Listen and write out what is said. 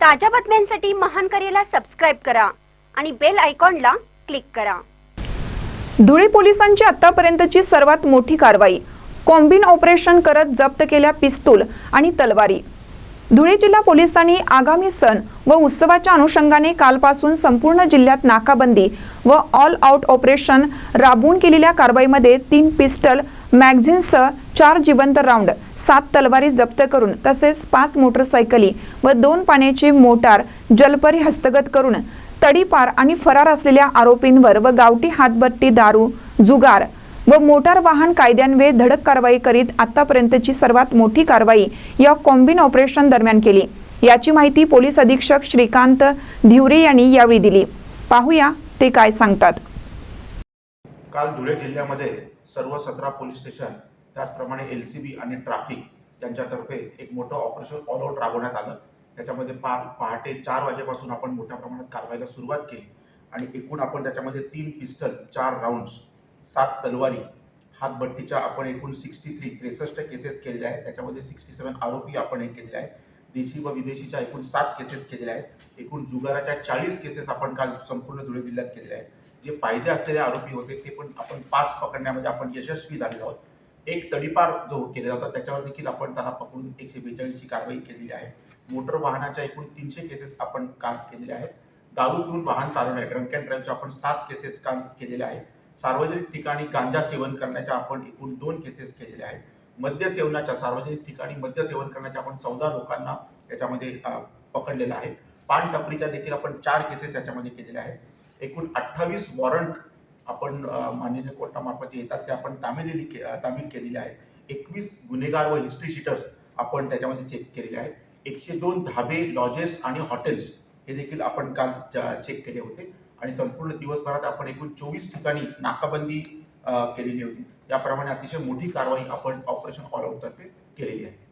ताज्या बातम्यांसाठी महान करेला सबस्क्राईब करा आणि बेल आयकॉनला क्लिक करा. धुळे पोलिसांची आतापर्यंतची सर्वात मोठी कारवाई. कॉम्बिन ऑपरेशन करत जप्त केल्या पिस्तूल आणि तलवारी. धुळे जिल्हा पोलिसांनी आगामी सण व उत्सवाच्या अनुषंगाने कालपासून संपूर्ण जिल्ह्यात नाकाबंदी व ऑल आउट ऑपरेशन राबवून केलेल्या कारवाईमध्ये तीन पिस्टल मॅगझिनसह चार जिवंत राऊंड सात तलवारी जप्त करून तसेच पाच मोटरसायकली व दोन पाण्याची मोटार जलपरी हस्तगत करून तडीपार आणि फरार असलेल्या आरोपींवर व गावठी हातबट्टी दारू जुगार व मोटार वाहन कायद्यान्वये धडक कारवाई करीत आतापर्यंतची सर्वात मोठी कारवाई या कॉम्बिन ऑपरेशन दरम्यान केली. याची माहिती पोलीस अधीक्षक श्रीकांत धिवरे यांनी यावेळी दिली. पाहूया ते काय सांगतात. काल धुळे जिल्ह्यामध्ये सर्व सतरा पोलीस स्टेशन त्याचप्रमाणे एल सी बी आणि ट्रॅफिक यांच्यातर्फे एक मोठं ऑपरेशन ऑल आउट राबवण्यात आलं. त्याच्यामध्ये पार पहाटे चार वाजेपासून आपण मोठ्या प्रमाणात कारवाईला सुरुवात केली आणि एकूण आपण त्याच्यामध्ये तीन पिस्टल चार राऊंड्स सात तलवारी. हातभट्टीच्या आपण एकूण सिक्स्टी थ्री त्रेसष्ट केसेस केलेल्या आहेत. त्याच्यामध्ये सिक्स्टी सेवन आरोपी आपण हे केलेले आहेत. देशी व विदेशीच्या एकूण सात केसेस केलेल्या आहेत. एकूण जुगाराच्या चाळीस केसेस आपण काल संपूर्ण धुळे जिल्ह्यात केलेल्या आहेत. जे पाहिजे असलेले आरोपी होते ते पण आपण पाच पकडण्यामध्ये आपण यशस्वी झालेलो आहोत. एक तडीपार जो केला होता त्याच्यावर देखील आपण त्याला पकडून एकशे बेचाळीसची कारवाई केलेली आहे. मोटर वाहनाच्या एकूण तीनशे केसेस आपण काल केलेल्या आहेत. दारू पिऊन वाहन चालवणे ड्रंक अँड ड्राईव्हच्या आपण सात केसेस काल केलेल्या आहेत. सार्वजनिक ठिकाणी गांजा सेवन करण्याच्या आपण एकूण दोन केसेस केलेल्या आहेत. मद्य सेवनाच्या सार्वजनिक ठिकाणी मद्य सेवन करण्याच्या आपण चौदा लोकांना याच्यामध्ये पकडलेलं आहे. पान टपरीच्या देखील आपण चार केसेस याच्यामध्ये केलेल्या आहेत. एकूण अठ्ठावीस वॉरंट आपण माननीय कोर्टामार्फत जे येतात ते आपण तामिली के तामिल तामील केलेले आहेत एकवीस गुन्हेगार व हिस्ट्री शीटर्स आपण त्याच्यामध्ये चेक केलेले आहेत. एकशे दोन धाबे लॉजेस आणि हॉटेल्स हे देखील आपण काल चेक केले होते. आणि संपूर्ण दिवसभरात आपण एकूण चोवीस ठिकाणी नाकाबंदी केलेली होती. त्याप्रमाणे अतिशय मोठी कारवाई आपण ऑपरेशन ऑल आउटतर्फे केलेली आहे.